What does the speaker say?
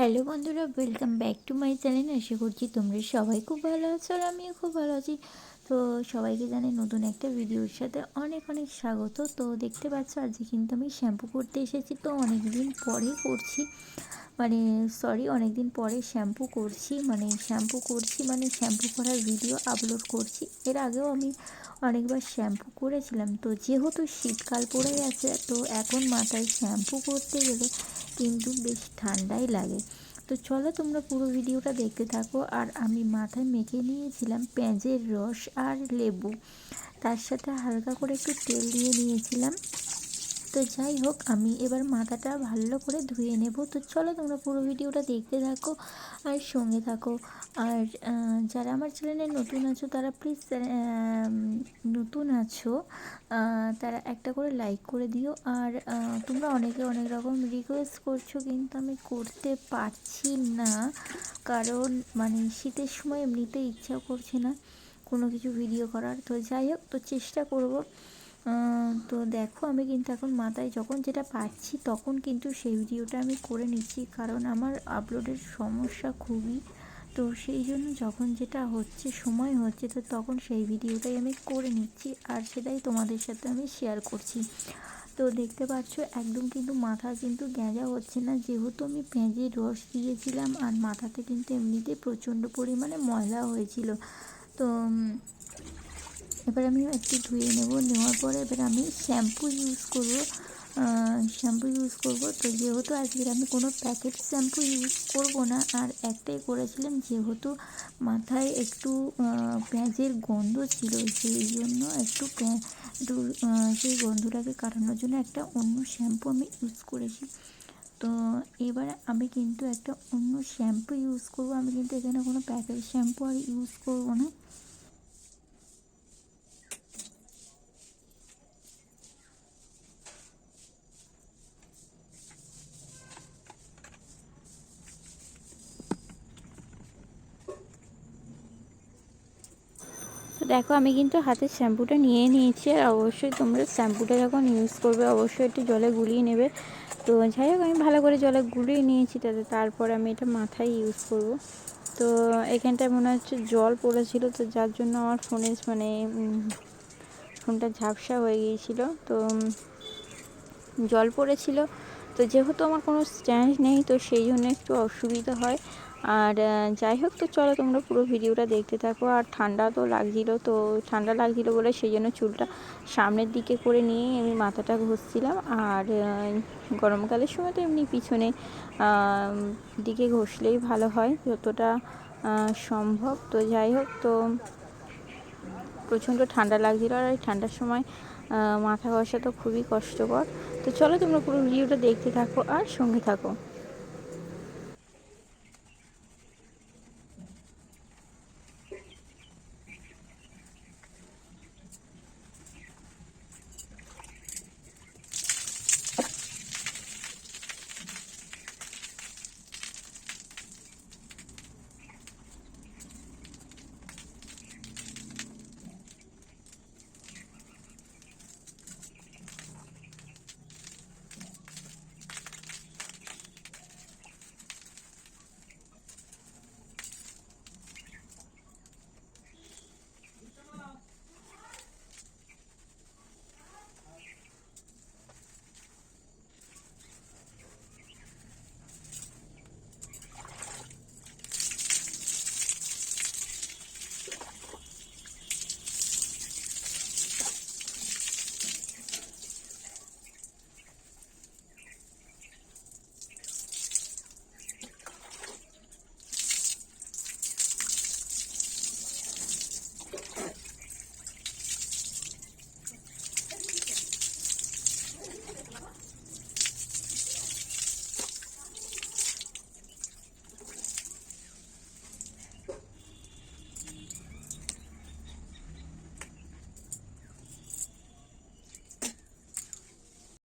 Hello বন্ধুরা welcome back to my channel আশা করছি তোমরা সবাই খুব ভালো আছো আর আমিও খুব ভালো আছি। তো সবাইকে জানাই নতুন একটা ভিডিওর সাথে অনেক অনেক স্বাগত। তো দেখতে পাচ্ছ, আজকে কিন্তু আমি শ্যাম্পু করতে এসেছি। তো অনেক দিন পরে করছি। মানে সরি অনেক দিন পরে শ্যাম্পু করছি। মানে শ্যাম্পু করছি মানে শ্যাম্পু করার ভিডিও আপলোড করছি। এর আগেও আমি অনেকবার শ্যাম্পু করেছিলাম। তো যেহেতু শীতকাল পড়ে গেছে, তো এখন মাথায় শ্যাম্পু করতে গেলে কিন্তু বেশ ঠান্ডাই লাগে। তো চলো তোমরা পুরো ভিডিওটা দেখতে থাকো। আর আমি মাথায় মেখে নিয়েছিলাম পেঁয়াজের রস আর লেবু। তার সাথে হালকা করে একটু তেল দিয়ে নিয়েছিলাম। তো যাই হোক, আমি এবার মাথাটা ভালো করে ধুয়ে নেব। তো চলো তোমরা পুরো ভিডিওটা দেখতে থাকো আর সঙ্গে থাকো। আর যারা আমার চ্যানেলে নতুন আছো, তারা প্লিজ নতুন আছো তারা একটা করে লাইক করে দিও। আর তোমরা অনেকে অনেক রকম রিকোয়েস্ট করছ, কিন্তু আমি করতে পারছি না। কারণ মানে শীতের সময় এমনিতে ইচ্ছা করছে না কোনো কিছু ভিডিও করার। তো যাই হোক, তো চেষ্টা করব। তো দেখো আমি কিন্তু এখন মাথায় যখন যেটা পাচ্ছি তখন কিন্তু সেই ভিডিওটা আমি করে নিচ্ছি। কারণ আমার আপলোডের সমস্যা খুবই। তো সেই জন্য যখন যেটা হচ্ছে, সময় হচ্ছে, তো তখন সেই ভিডিওটাই আমি করে নিচ্ছি আর সেটাই তোমাদের সাথে আমি শেয়ার করছি। তো দেখতে পাচ্ছ একদম কিন্তু মাথা কিন্তু গ্যাঁজা হচ্ছে না। যেহেতু আমি পেঁয়াজের রস দিয়েছিলাম আর মাথাতে কিন্তু এমনিতে প্রচণ্ড পরিমাণে ময়লা হয়েছিল। তো এবার আমি একটু ধুয়ে নেব। নেওয়ার পরে এবার আমি শ্যাম্পু ইউজ করব। শ্যাম্পু ইউজ করব। তো যেহেতু আজকের আমি কোনো প্যাকেট শ্যাম্পু ইউজ করব না, আর একটাই করেছিলাম, যেহেতু মাথায় একটু পেঁয়াজের গন্ধ ছিল, সেই জন্য একটু একটু সেই গন্ধটাকে কাটানোর জন্য একটা অন্য শ্যাম্পু আমি ইউজ করেছি। তো এবার আমি কিন্তু একটা অন্য শ্যাম্পু ইউজ করব। আমি কিন্তু এখানে কোনো প্যাকেট শ্যাম্পু আর ইউজ করব না। দেখো, আমি কিন্তু হাতের শ্যাম্পুটা নিয়ে নিয়েছি আর অবশ্যই তোমরা শ্যাম্পুটা যখন ইউজ করবে, অবশ্যই একটু জলে গুলিয়ে নেবে। তো যাই হোক, আমি ভালো করে জলে গুলিয়ে নিয়েছি তাতে, তারপর আমি এটা মাথায় ইউজ করব। তো এখানটায় মনে হচ্ছে জল পড়েছিল, তো যার জন্য আমার ফোনে মানে ফোনটা ঝাপসা হয়ে গিয়েছিল। তো জল পড়েছিল। তো যেহেতু আমার কোনো স্ট্যান্ড নেই, তো সেই জন্য একটু অসুবিধা হয়। আর যাই হোক তো চলো তোমরা পুরো ভিডিওটা দেখতে থাকো। আর ঠান্ডা তো লাগছিল তো, ঠান্ডা লাগছিল বলে সেই জন্য চুলটা সামনের দিকে করে নিয়ে আমি মাথাটা ঘষছিলাম। আর গরমকালের সময় তো এমনি পিছনে দিকে ঘষলেই ভালো হয় যতটা সম্ভব। তো যাই হোক তো, প্রচণ্ড ঠান্ডা লাগছিল আর এই ঠান্ডার সময় মাথা ঘষা তো খুবই কষ্টকর। তো চলো তোমরা পুরো ভিডিওটা দেখতে থাকো আর সঙ্গে থাকো।